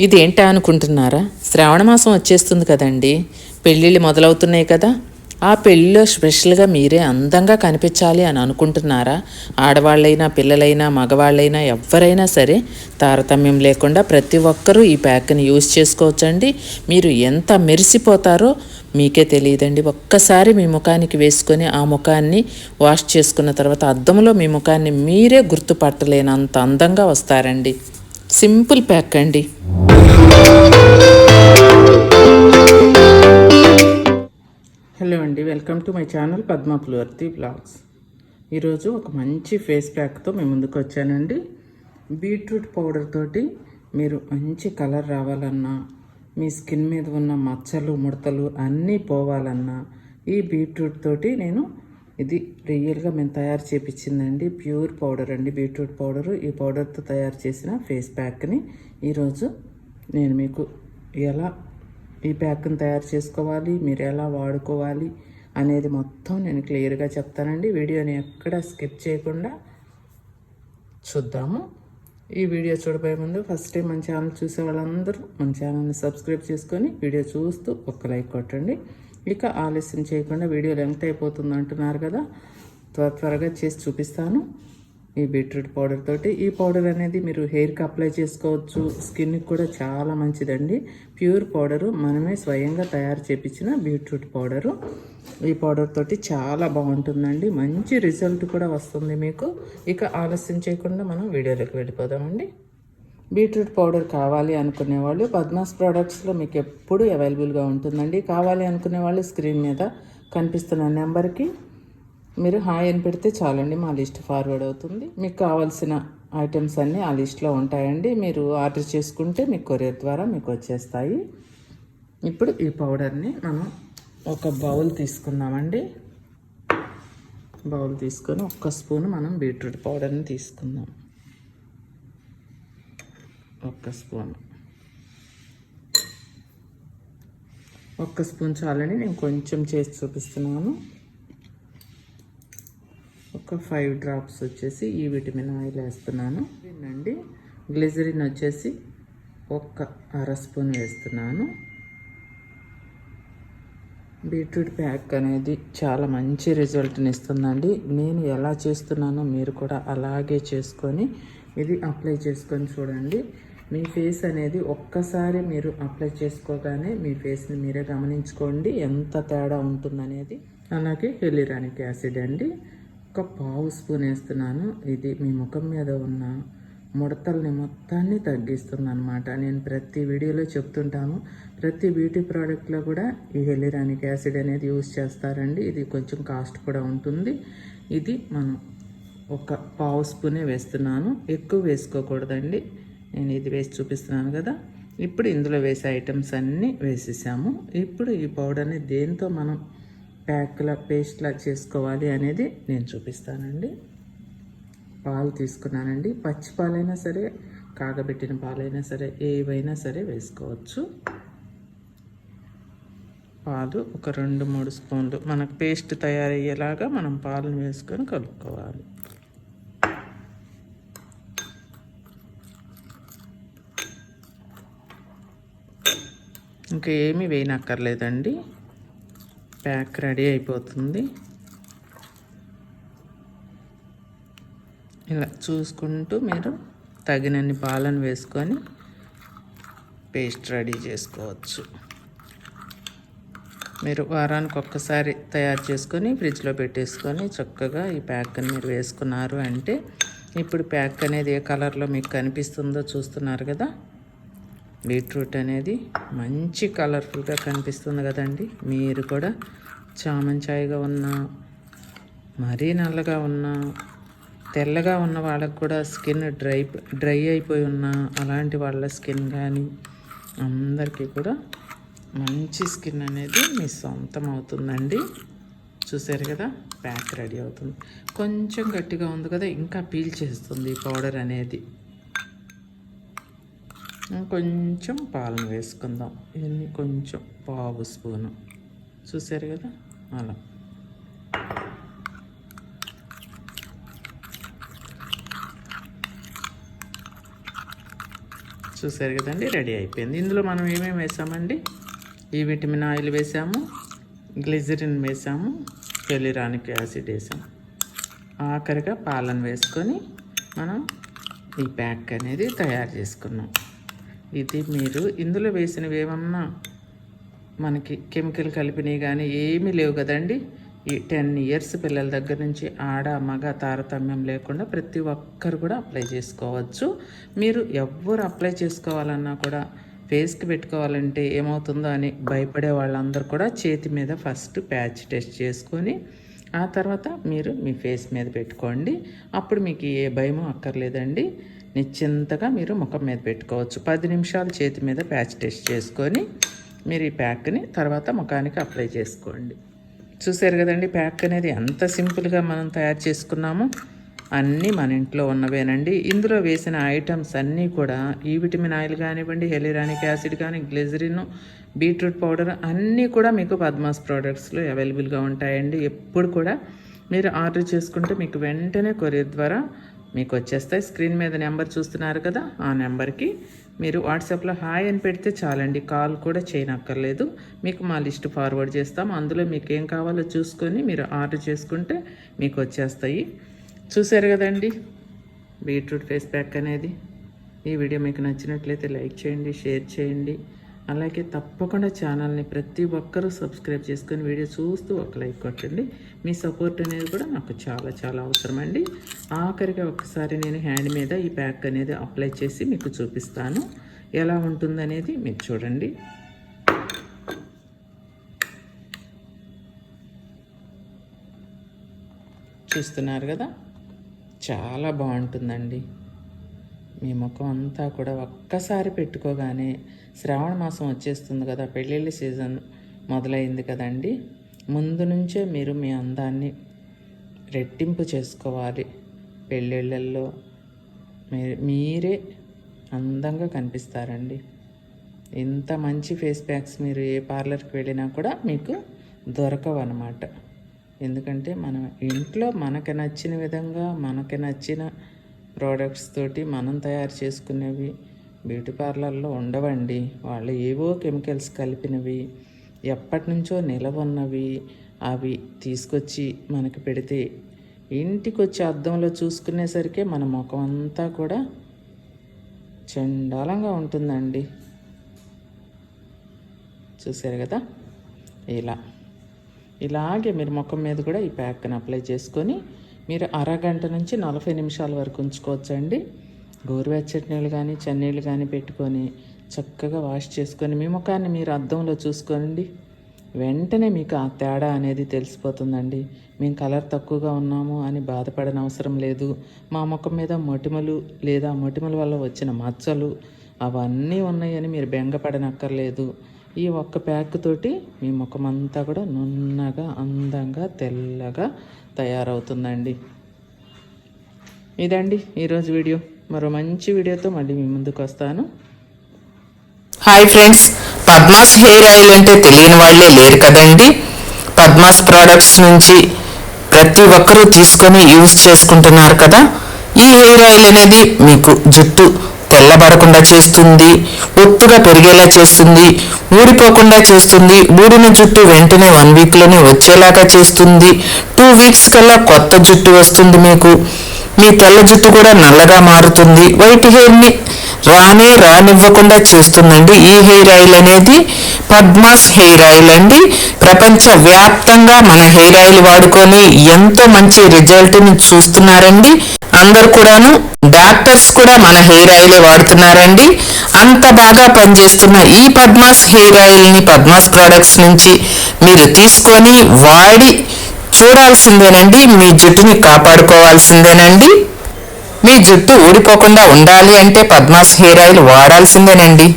ఇది అనుకుంటున్నారా? శ్రావణమాసం వచ్చేస్తుంది కదండి. పెళ్ళిళ్ళు మొదలవుతున్నాయి కదా. ఆ పెళ్ళిలో స్పెషల్గా మీరే అందంగా కనిపించాలి అని అనుకుంటున్నారా? ఆడవాళ్ళైనా పిల్లలైనా మగవాళ్ళైనా ఎవరైనా సరే తారతమ్యం లేకుండా ప్రతి ఒక్కరూ ఈ ప్యాక్ని యూజ్ చేసుకోవచ్చండి. మీరు ఎంత మెరిసిపోతారో మీకే తెలియదండి. ఒక్కసారి మీ ముఖానికి వేసుకొని ఆ ముఖాన్ని వాష్ చేసుకున్న తర్వాత అద్దంలో మీ ముఖాన్ని మీరే గుర్తుపట్టలేనంత అందంగా వస్తారండి. సింపుల్ ప్యాక్ అండి. హలో అండి welcome to my channel Padma Pulivarthi blogs. ఈరోజు ఒక మంచి ఫేస్ ప్యాక్తో మేము ముందుకు వచ్చానండి. బీట్రూట్ పౌడర్ తోటి మీరు మంచి కలర్ రావాలన్నా మీ స్కిన్ మీద ఉన్న మచ్చలు ముడతలు అన్నీ పోవాలన్నా ఈ బీట్రూట్ తోటి నేను ఇది రియల్గా మేము తయారు చేపించిందండి. ప్యూర్ పౌడర్ అండి. Beetroot powder. ఈ పౌడర్తో తయారు చేసిన ఫేస్ ప్యాక్ని ఈరోజు నేను మీకు ఎలా ఈ ప్యాక్ని తయారు చేసుకోవాలి మీరు ఎలా వాడుకోవాలి అనేది మొత్తం నేను క్లియర్గా చెప్తానండి. వీడియోని ఎక్కడ స్కిప్ చేయకుండా చూద్దాము. ఈ వీడియో చూడబోయే ముందు ఫస్ట్ టైం మన ఛానల్ చూసే వాళ్ళందరూ మన ఛానల్ని సబ్స్క్రైబ్ చేసుకొని వీడియో చూస్తూ ఒక్క లైక్ కొట్టండి. ఇక ఆలస్యం చేయకుండా వీడియో లెంగ్త్ అయిపోతుంది అంటున్నారు కదా. త్వర త్వరగా చేసి చూపిస్తాను. ఈ బీట్రూట్ పౌడర్ తోటి. ఈ పౌడర్ అనేది మీరు హెయిర్కి అప్లై చేసుకోవచ్చు. స్కిన్కి కూడా చాలా మంచిదండి. ప్యూర్ పౌడరు మనమే స్వయంగా తయారు చేపించిన బీట్రూట్ పౌడరు. ఈ పౌడర్ తోటి చాలా బాగుంటుందండి. మంచి రిజల్ట్ కూడా వస్తుంది మీకు. ఇక ఆలస్యం చేయకుండా మనం వీడియోలోకి వెళ్ళిపోదామండి. బీట్రూట్ పౌడర్ కావాలి అనుకునే వాళ్ళు పద్మాస్ ప్రోడక్ట్స్లో మీకు ఎప్పుడు అవైలబుల్గా ఉంటుందండి. కావాలి అనుకునే వాళ్ళు స్క్రీన్ మీద కనిపిస్తున్న నెంబర్కి మీరు హాయ్ అని పెడితే చాలండి మా లిస్ట్ ఫార్వర్డ్ అవుతుంది. మీకు కావాల్సిన ఐటమ్స్ అన్నీ ఆ లిస్ట్లో ఉంటాయండి. మీరు ఆర్డర్ చేసుకుంటే మీకు కొరియర్ ద్వారా మీకు వచ్చేస్తాయి. ఇప్పుడు ఈ పౌడర్ని మనం ఒక బౌల్ తీసుకుందామండి. బౌల్ తీసుకొని ఒక్క స్పూన్ మనం బీట్రూట్ పౌడర్ని తీసుకుందాం. ఒక్క స్పూన్. ఒక్క స్పూన్ చాలని నేను కొంచెం చేసి చూపిస్తున్నాను. ఒక ఫైవ్ డ్రాప్స్ వచ్చేసి ఈ విటమిన్ ఆయిల్ వేస్తున్నాను. అండి గ్లిజరిన్ వచ్చేసి ఒక్క అర స్పూన్ వేస్తున్నాను. బీట్రూట్ ప్యాక్ అనేది చాలా మంచి రిజల్ట్ని ఇస్తుందండి. నేను ఎలా చేస్తున్నానో మీరు కూడా అలాగే చేసుకొని ఇది అప్లై చేసుకొని చూడండి. మీ ఫేస్ అనేది ఒక్కసారి మీరు అప్లై చేసుకోగానే మీ ఫేస్ని మీరే గమనించుకోండి. ఎంత తేడా ఉంటుందనేది. అలాగే హెలిరానిక్ యాసిడ్ అండి. ఒక పావు స్పూన్ వేస్తున్నాను. ఇది మీ ముఖం మీద ఉన్న ముడతల్ని మొత్తాన్ని తగ్గిస్తుంది అనమాట నేను ప్రతి వీడియోలో చెప్తుంటాను. ప్రతి బ్యూటీ ప్రోడక్ట్లో కూడా ఈ హెలిరానిక్ యాసిడ్ అనేది యూజ్ చేస్తారండి. ఇది కొంచెం కాస్ట్ కూడా ఉంటుంది. ఇది మనం ఒక పావు స్పూనే వేస్తున్నాను. ఎక్కువ వేసుకోకూడదండి. నేను ఇది వేసి చూపిస్తున్నాను కదా. ఇప్పుడు ఇందులో వేసే ఐటమ్స్ అన్నీ వేసేసాము. ఇప్పుడు ఈ పౌడర్ని దేంతో మనం ప్యాక్లా పేస్ట్లా చేసుకోవాలి అనేది నేను చూపిస్తానండి. పాలు తీసుకున్నానండి. పచ్చి పాలైనా సరే కాగబెట్టిన పాలైనా సరే ఏవైనా సరే వేసుకోవచ్చు. పాలు ఒక రెండు మూడు స్పూన్లు. మనకు పేస్ట్ తయారయ్యేలాగా మనం పాలను వేసుకొని కలుపుకోవాలి. ఇంకా ఏమీ వేయనక్కర్లేదండి. ప్యాక్ రెడీ అయిపోతుంది. ఇలా చూసుకుంటూ మీరు తగినన్ని పాలను వేసుకొని పేస్ట్ రెడీ చేసుకోవచ్చు. మీరు వారానికి ఒక్కసారి తయారు చేసుకొని ఫ్రిడ్జ్లో పెట్టేసుకొని చక్కగా ఈ ప్యాక్ని మీరు వేసుకున్నారు అంటే ఇప్పుడు ప్యాక్ అనేది ఏ కలర్లో మీకు కనిపిస్తుందో చూస్తున్నారు కదా? బీట్రూట్ అనేది మంచి కలర్ఫుల్గా కనిపిస్తుంది కదండి. మీరు కూడా చామంచాయిగా ఉన్న మరీ నల్లగా ఉన్న తెల్లగా ఉన్న వాళ్ళకు కూడా స్కిన్ డ్రై డ్రై అయిపోయి ఉన్న అలాంటి వాళ్ళ స్కిన్ కానీ అందరికీ కూడా మంచి స్కిన్ అనేది మీ సొంతం అవుతుందండి. చూసారు కదా ప్యాక్ రెడీ అవుతుంది. కొంచెం గట్టిగా ఉంది కదా ఇంకా పీల్ చేస్తుంది పౌడర్ అనేది. కొంచెం పాలను వేసుకుందాం. ఇవన్నీ కొంచెం పావు స్పూను. చూసారు కదా? అలా. చూసారు కదండి? రెడీ అయిపోయింది. ఇందులో మనం ఏమేమి వేసామండి? ఈ విటమిన్ ఆయిల్ వేసాము గ్లిజరిన్ వేసాము పెలిరానిక్ యాసిడ్ వేసాము. ఆఖరిగా పాలను వేసుకొని మనం ఈ ప్యాక్ అనేది తయారు చేసుకున్నాం. ఇది మీరు ఇందులో వేసినవి ఏమన్నా మనకి కెమికల్ కలిపినవి కానీ ఏమీ లేవు కదండి. ఈ టెన్ ఇయర్స్ పిల్లల దగ్గర నుంచి ఆడ మగ తారతమ్యం లేకుండా ప్రతి ఒక్కరు కూడా అప్లై చేసుకోవచ్చు. మీరు ఎవ్వరు అప్లై చేసుకోవాలన్నా కూడా ఫేస్కి పెట్టుకోవాలంటే ఏమవుతుందో అని భయపడే వాళ్ళందరూ కూడా చేతి మీద ఫస్ట్ ప్యాచ్ టెస్ట్ చేసుకొని ఆ తర్వాత మీరు మీ ఫేస్ మీద పెట్టుకోండి. అప్పుడు మీకు ఏ భయమో అక్కర్లేదండి. నిశ్చింతగా మీరు ముఖం మీద పెట్టుకోవచ్చు. పది నిమిషాలు చేతి మీద ప్యాచ్ టెస్ట్ చేసుకొని మీరు ఈ ప్యాక్ని తర్వాత ముఖానికి అప్లై చేసుకోండి. చూసారు కదండి ప్యాక్ అనేది ఎంత సింపుల్గా మనం తయారు చేసుకున్నామో. అన్నీ మన ఇంట్లో ఉన్నవేనండి. ఇందులో వేసిన ఐటమ్స్ అన్నీ కూడా ఈ విటమిన్ ఆయిల్ కానివ్వండి హెలిరానిక్ యాసిడ్ కానీ గ్లిజరిన్ బీట్రూట్ పౌడర్ అన్నీ కూడా మీకు పద్మాస్ ప్రోడక్ట్స్లో అవైలబుల్గా ఉంటాయండి. ఎప్పుడు కూడా మీరు ఆర్డర్ చేసుకుంటే మీకు వెంటనే కొరియర్ ద్వారా మీకు వచ్చేస్తాయి. స్క్రీన్ మీద నెంబర్ చూస్తున్నారు కదా ఆ నెంబర్కి మీరు వాట్సాప్లో హాయ్ అని పెడితే చాలండి. కాల్ కూడా చేయనక్కర్లేదు. మీకు మా లిస్ట్ ఫార్వర్డ్ చేస్తాం. అందులో మీకు ఏం కావాలో చూసుకొని మీరు ఆర్డర్ చేసుకుంటే మీకు వచ్చేస్తాయి. చూసారు కదండి? బీట్రూట్ ఫేస్ ప్యాక్ అనేది. ఈ వీడియో మీకు నచ్చినట్లయితే లైక్ చేయండి షేర్ చేయండి. అలాగే తప్పకుండా ఛానల్ని ప్రతి ఒక్కరూ సబ్స్క్రైబ్ చేసుకొని వీడియో చూస్తూ ఒక లైక్ కొట్టండి. మీ సపోర్ట్ అనేది కూడా నాకు చాలా చాలా అవసరం అండి ఆఖరిగా ఒకసారి నేను హ్యాండ్ మీద ఈ ప్యాక్ అనేది అప్లై చేసి మీకు చూపిస్తాను. ఎలా ఉంటుందనేది మీరు చూడండి. చూస్తున్నారు కదా? చాలా బాగుంటుందండి. మీ ముఖం అంతా కూడా ఒక్కసారి పెట్టుకోగానే శ్రావణ మాసం వచ్చేస్తుంది కదా పెళ్ళిళ్ళ సీజన్ మొదలైంది కదండి. ముందు నుంచే మీరు మీ అందాన్ని రెట్టింపు చేసుకోవాలి. పెళ్ళిళ్ళల్లో మీరే అందంగా కనిపిస్తారండి. ఇంత మంచి ఫేస్ ప్యాక్స్ మీరు ఏ పార్లర్కి వెళ్ళినా కూడా మీకు దొరకవు అన్నమాట ఎందుకంటే మనం ఇంట్లో మనకి నచ్చిన విధంగా మనకి నచ్చిన ప్రోడక్ట్స్ తోటి మనం తయారు చేసుకునేవి బ్యూటీ పార్లర్లో ఉండవండి. వాళ్ళు ఏవో కెమికల్స్ కలిపినవి ఎప్పటి నుంచో నిలవన్నవి అవి తీసుకొచ్చి మనకి పెడితే ఇంటికి వచ్చి అద్దంలో చూసుకునేసరికి మన ముఖం అంతా కూడా చండాలంగా ఉంటుందండి. చూసారు కదా? ఇలా. ఇలాగే మీరు ముఖం మీద కూడా ఈ ప్యాక్ని అప్లై చేసుకొని మీరు అరగంట నుంచి నలభై నిమిషాల వరకు ఉంచుకోవచ్చండి. గోరువెచ్చటి నీళ్ళు కానీ చన్నీళ్ళు కానీ పెట్టుకొని చక్కగా వాష్ చేసుకొని మీ ముఖాన్ని మీరు అద్దంలో చూసుకోండి. వెంటనే మీకు ఆ తేడా అనేది తెలిసిపోతుందండి. మేము కలర్ తక్కువగా ఉన్నాము అని బాధపడని అవసరం లేదు. మా ముఖం మీద మొటిమలు లేదా మొటిమల వల్ల వచ్చిన మచ్చలు అవన్నీ ఉన్నాయని మీరు బెంగపడనక్కర్లేదు. ఈ ఒక్క ప్యాక్ తోటి మీ ముఖం అంతా కూడా నున్నగా అందంగా తెల్లగా తయారవుతుందండి. ఇదండి ఈరోజు వీడియో. మరో మంచి వీడియోతో మళ్ళీ మీ ముందుకు వస్తాను. Hi friends Padma's hair oil అంటే తెలియని వాళ్ళే లేరు కదండి. పద్మాస్ ప్రోడక్ట్స్ నుంచి ప్రతి ఒక్కరూ తీసుకొని యూజ్ చేసుకుంటున్నారు కదా. ఈ హెయిర్ ఆయిల్ అనేది మీకు జుట్టు తెల్లబడకుండా చేస్తుంది ఒత్తుగా పెరిగేలా చేస్తుంది ఊడిపోకుండా చేస్తుంది ఊడిన జుట్టు వెంటనే వన్ వీక్లోనే వచ్చేలాగా చేస్తుంది. టూ వీక్స్ కల్లా కొత్త జుట్టు వస్తుంది మీకు. మీ తెల్ల జుట్టు కూడా నల్లగా మారుతుంది. వైట్ హెయిర్ని రానే రానివ్వకుండా చేస్తుందండి. ఈ హెయిర్ ఆయిల్ అనేది పద్మాస్ హెయిర్ ఆయిల్ అండి. ప్రపంచ వ్యాప్తంగా మన హెయిర్ ఆయిల్ వాడుకొని ఎంతో మంచి రిజల్ట్ని చూస్తున్నారండి. అందరు కూడాను డాక్టర్స్ కూడా మన హెయిర్ ఆయిలే వాడుతున్నారండి. అంత బాగా పనిచేస్తున్న ఈ పద్మాస్ హెయిర్ ఆయిల్ని పద్మాస్ ప్రోడక్ట్స్ నుంచి మీరు తీసుకొని వాడి చూడాల్సిందేనండి మీ జుట్టుని కాపాడుకోవాల్సిందేనండి. మీ జుట్టు ఊడిపోకుండా ఉండాలి అంటే పద్మాస్ హెయిర్ ఆయిల్ వాడాల్సిందేనండి.